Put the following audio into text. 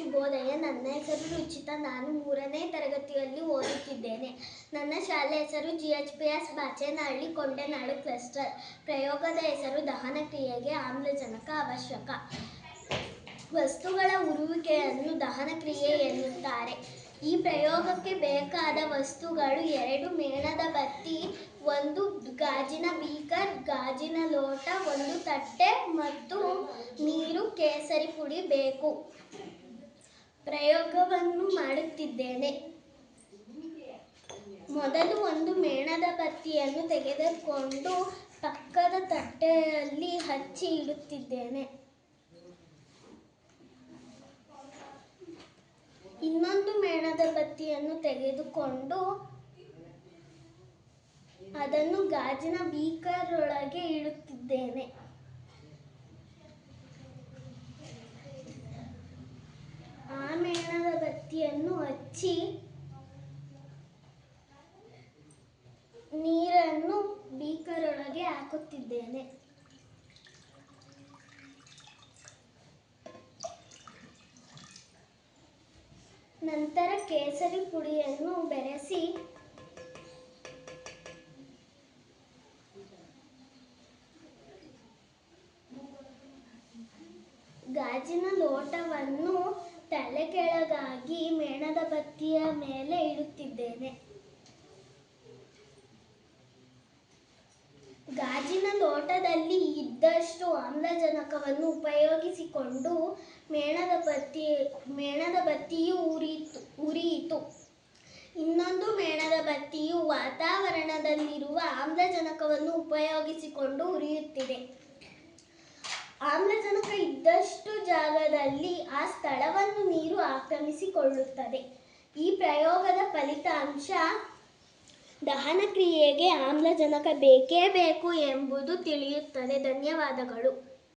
ಶುಭೋದಯ ನನ್ನ ಹೆಸರು ರುಚಿತಾ. ನಾನು ಮೂರನೇ ತರಗತಿಯಲ್ಲಿ ಓದುತ್ತಿದ್ದೇನೆ. ನನ್ನ ಶಾಲೆ ಹೆಸರು G H P S Bachenahalli Kondenadu cluster. ಪ್ರಯೋಗದ ಹೆಸರು ದಹನ ಕ್ರಿಯೆಗೆ ಆಮ್ಲಜನಕ ಅವಶ್ಯಕ. ವಸ್ತುಗಳ ಉರುವಿಕೆಯನ್ನು ದಹನ ಕ್ರಿಯೆ ಎನ್ನುತ್ತಾರೆ. ಈ ಪ್ರಯೋಗಕ್ಕೆ ಬೇಕಾದ ವಸ್ತುಗಳು ಎರಡು ಮೇಣದ ಬತ್ತಿ, ಒಂದು ಗಾಜಿನ ಬೀಕರ್, ಗಾಜಿನ ಲೋಟ, ಒಂದು ತಟ್ಟೆ ಮತ್ತು ನೀರು ಕೇಸರಿ ಪುಡಿ ಬೇಕು. ಪ್ರಯೋಗವನ್ನು ಮಾಡುತ್ತಿದ್ದೇನೆ. ಮೊದಲು ಒಂದು ಮೇಣದ ಬತ್ತಿಯನ್ನು ತೆಗೆದುಕೊಂಡು ಪಕ್ಕದ ತಟ್ಟೆಯಲ್ಲಿ ಹಚ್ಚಿ ಇಡುತ್ತಿದ್ದೇನೆ. ಇನ್ನೊಂದು ಮೇಣದ ಬತ್ತಿಯನ್ನು ತೆಗೆದುಕೊಂಡು ಅದನ್ನು ಗಾಜಿನ ಬೀಕರ್ ಒಳಗೆ ಇಡುತ್ತಿದ್ದೇನೆ ಆ ಮೇಣದ ಬತ್ತಿಯನ್ನು ಹಚ್ಚಿ ನೀರನ್ನು ಬೀಕರ್ ಒಳಗೆ ಹಾಕುತ್ತಿದ್ದೇನೆ. ನಂತರ ಕೇಸರಿ ಪುಡಿಯನ್ನು ಬೆರೆಸಿ ಗಾಜಿನ ಲೋಟವನ್ನು ತಲೆ ಕೆಳಗಾಗಿ ಮೇಲೆ ಇಡುತ್ತಿದ್ದೇನೆ. ಗಾಜಿನ ಲೋಟದಲ್ಲಿ ಇದ್ದಷ್ಟು ಆಮ್ಲಜನಕವನ್ನು ಉಪಯೋಗಿಸಿಕೊಂಡು ಮೇಣದ ಬತ್ತಿ, ಮೇಣದ ಬತ್ತಿಯು ಉರಿಯಿತು ಉರಿಯಿತು. ಇನ್ನೊಂದು ಮೇಣದ ಬತ್ತಿಯು ವಾತಾವರಣದಲ್ಲಿರುವ ಆಮ್ಲಜನಕವನ್ನು ಉಪಯೋಗಿಸಿಕೊಂಡು ಉರಿಯುತ್ತಿದೆ. ಆಮ್ಲಜನಕ ಇದ್ದಷ್ಟು ಜಾಗದಲ್ಲಿ ಆ ಸ್ಥಳವನ್ನು ನೀರು ಆಕ್ರಮಿಸಿಕೊಳ್ಳುತ್ತದೆ. ಈ ಪ್ರಯೋಗದ ಫಲಿತಾಂಶ ದಹನ ಕ್ರಿಯೆಗೆ ಆಮ್ಲಜನಕ ಬೇಕೇ ಬೇಕು ಎಂಬುದು ತಿಳಿಯುತ್ತದೆ. ಧನ್ಯವಾದಗಳು.